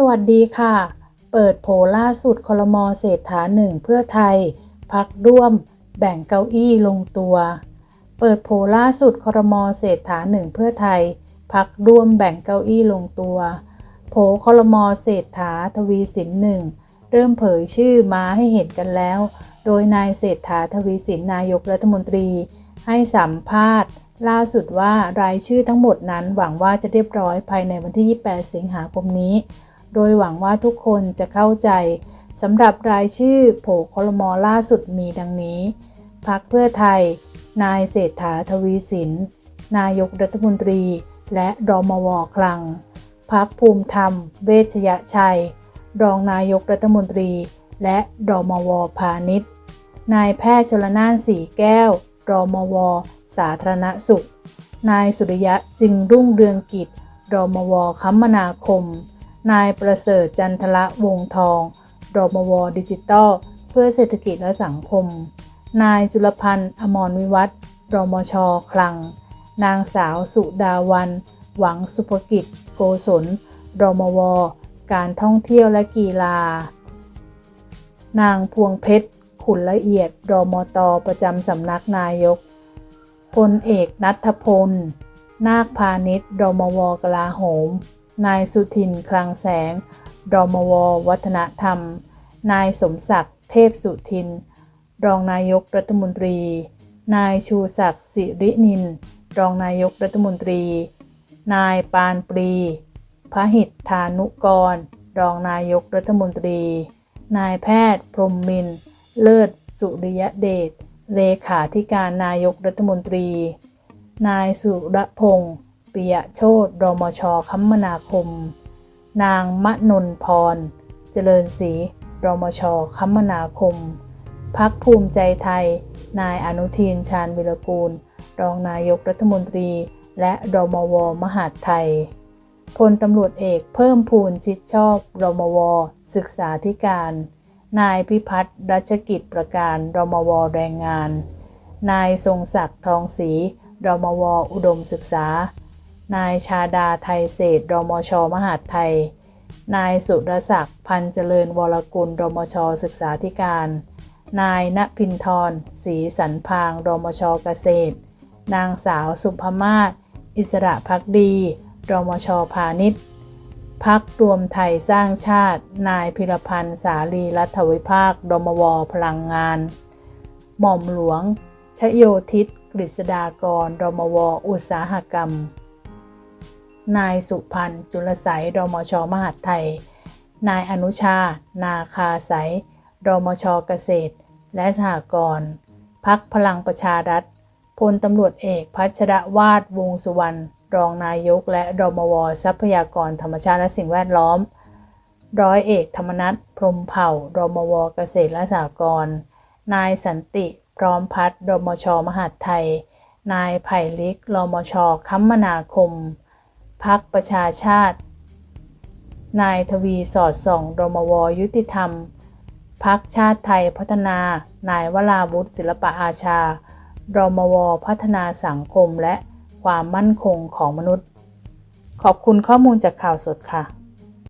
สวัสดีค่ะ เปิดโผล่าสุดคลมอเศรษฐาหนึ่งเพื่อไทย พักร่วม แบ่งเก้าอี้ลงตัว เปิดโผล่าสุดคลมอเศรษฐาหนึ่งเพื่อไทย พักร่วมแบ่งเก้าอี้ลงตัว โผคลมอเศรษฐาทวีสินหนึ่งเริ่มเผยชื่อมาให้เห็นกันแล้ว โดยนายเศรษฐาทวีสินนายกรัฐมนตรี ให้สัมภาษณ์ ล่าสุดว่ารายชื่อทั้งหมดนั้นหวังว่าจะเรียบร้อยภายในวันที่ 28 สิงหาคมนี้ โดยหวังว่าทุกคนจะเข้าใจสำหรับรายชื่อโผคลมอล่าสุดมีดังนี้ พักเพื่อไทย นายเศรษฐาทวีสิน นายกรัฐมนตรี และรมวคลัง พักภูมิธรรม เวชยชัย รองนายกรัฐมนตรี และรมวพาณิชย์นายแพทย์ชลนานสีแก้ว รมว สาธารณสุข นายสุริยะจึงรุ่งเรืองกิจ รมวคมนาคม นายประเสริฐจันทละวงทองรมวดิจิตอลเพื่อเศรษฐกิจและสังคม นายจุลพันธ์อมรวิวัฒน์รมชคลัง นางสาวสุดาวัน หวังสุภกิจ โกศลรมว การท่องเที่ยวและกีฬา นางพวงเพชร ขุนละเอียดรมตประจำสำนักนายกพลเอกนัทพล นาคพาณิชย์รมวกลาโหม นายสุทินคลังแสงรมว วัฒนธรรม นายสมศักดิ์ เทพสุทิน รองนายกรัฐมนตรี นายชูศักดิ์สิรินิน รองนายกรัฐมนตรี นายปานปรีพหิทธานุกร รองนายกรัฐมนตรี นายแพทย์พรมมิน เลิศสุริยเดช เลขาธิการนายกรัฐมนตรี นายสุรพงษ์ ปิยโชตรมชคมนาคม นางมะนนพร เจริญศรีรมชคมนาคม พักภูมิใจไทย นายอนุทินชาญวิรกูล รองนายกรัฐมนตรี และรมวมหาดไทยพลตำรวจเอกเพิ่มพูนจิตชอบรมว ศึกษาธิการ นายพิพัฒน์รัชกิจประการรมวแรงงาน นายทรงศักดิ์ทองศรีรมวอุดมศึกษา นายชาดาไทยเศษรมช มหาดไทย นายสุรศักดิ์พันเจริญวรกุลรมช ศึกษาธิการ นายณพินทรศรีสันพางรมชเกษตร นางสาวสุภมาศอิสระพักดีรมชพาณิชย์พักรวมไทยสร้างชาติ นายพิรพันธ์สาลีรัฐวิภาครมวพลังงาน หม่อมหลวง ชโยทิศกฤษดากรรมวอุตสาหกรรม นายสุพันธ์จุลใสยรมชมหาดไทย นายอนุชา นาคาใสยรมชเกษตร และสหกรณ์พักพลังประชารัฐพลตำรวจเอกพัชรวาดวงสุวรรณรองนายกและรมวทรัพยากรธรรมชาติและสิ่งแวดล้อม ร้อยเอกธรรมนัฐพรมเผ่ารมวเกษตรและสหกรณ์นายสันติพร้อมพัฒน์รมชมหาดไทย นายไผ่ลิกรมชคมนาคม พักประชาชาติ นายทวีสอดส่องรมวยุติธรรม พักชาติไทยพัฒนา นายวราวุฒิศิลปะอาชา รมวพัฒนาสังคมและความมั่นคงของมนุษย์ ขอบคุณข้อมูลจากข่าวสดค่ะ